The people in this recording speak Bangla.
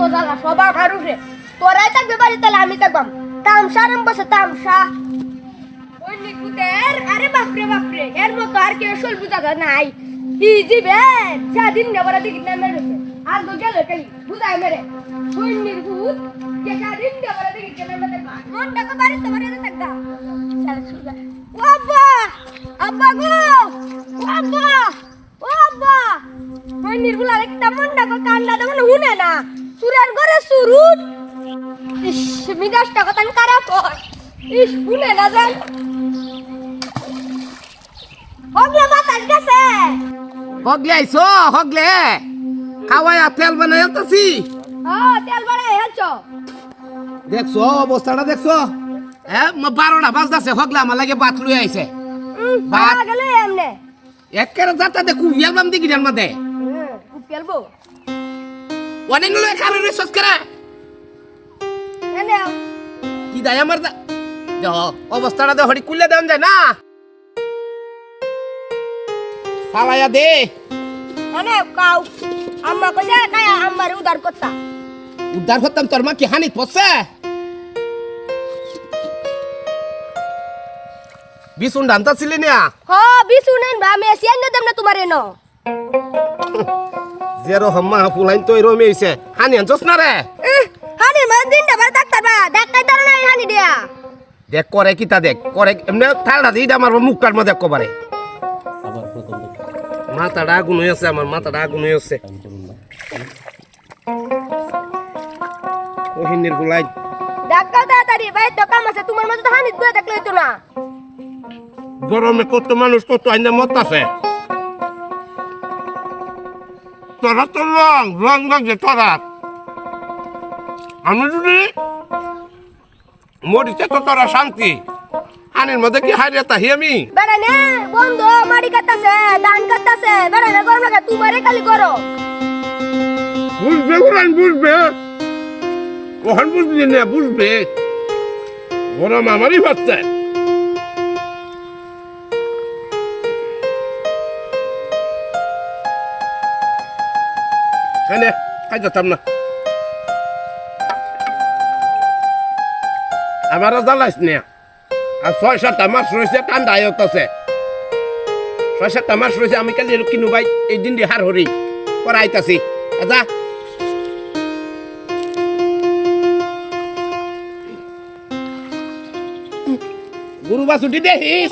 যত জ্বালা ঘর উঠে। তোরাই থাকবে বাড়ি, তাহলে আমি থাকবাম। তামসা আরাম বসে তামসা। ওই নিকুতের, আরে বাপরে বাপরে, এর মতো আর কেউ শোল বুঝা নাই। ইজি বে সাদিন নেবার দিকে না মেরেছে আর তো গেল কালি বুঝাই মেরে। ওই নিকুত, কে সাদিন নেবার দিকে কেন মেরে মন টাকা বাড়ি, তোমার এনে থাকবা। চল শুরু ও আব্বা! আব্বা গো! ও আব্বা! ও মন টাকা কান্ডা দেবো না, হুনে না। সুরের ঘরে সুরুট ইস মিজাজটা কথা হয় ইস শুনে না যান হগলে বাতাস গেছে। হগলে আইছো? হগলে? খাওয়াই তেল বানাই আলতাছি হ্যাঁ তেল বাড়াই হেলছো দেখছ অবস্থাটা দেখছ? হ্যাঁ বারোটা বাজতাছে হগলে আমার লাগে বাত লুই আইছে। বাত। ভালো গেলে এমনে একেবারে যাতা দেখু ইয়ালবাম দিকি ডার মধ্যে হুম পেলবো অনেক লয় খারে রে সৎকারা এনে কি দায় আমার দা অবস্থাটা দে হরি কুলে দেন যায় না। ফালাইয়া দে। এনে কাউ। আম্মা কইছে কায়া আম্মার উদার করতা। উদ্ধার করতাম তোর মা কি হানি পড়ছে? বিশুন ডান্তা ছিলি না? হ বিছু নেন বা আমি এসি এনে দেব না তোমার এনো জেরো হাম্মা ফুলাইন তো এরম হইছে হানি আনছস না রে? হানি মানে দিনটা বার ডাক্তার বা ডাক্তার তার নাই হানি দিয়া। দেখ করে কিতা দেখ করে এমনি থালটা দিয়ে আমার মুখটার মধ্যে কবারে। মাথাটা আগুন হয়ে আছে আমার মাথাটা আগুন হয়ে আছে। ওহিনীর গুলাই। ডাক্তার তাড়াতাড়ি ভাই তো কাম আছে তোমার মতো তো হানি দুয়া দেখলে হইতো না। গরমে কত মানুষ কত আইনা মত আছে। তোরা তো রং রং লাগছে তোরা। আমি যদি মরিতে তো তোরা শান্তি আনির মধ্যে কি হারিয়ে তাহি আমি? বেড়ানে বন্ধু মারি ধান গরম লাগে তোমারে খালি করো। বুঝবে ওরান বুঝবে? ওখান বুঝলি না বুঝবে? গরম আমারই হচ্ছে কেন কাজ যেতাম না আমারও জ্বালাইস না আর ছয় সাতটা মাস রয়েছে ঠান্ডা আছে ছয় সাতটা মাস রয়েছে আমি কালি কিনু ভাই এই দিন দিয়ে হার হরি পরে আইতাছি আচ্ছা গুরু বাসুটি দেখিস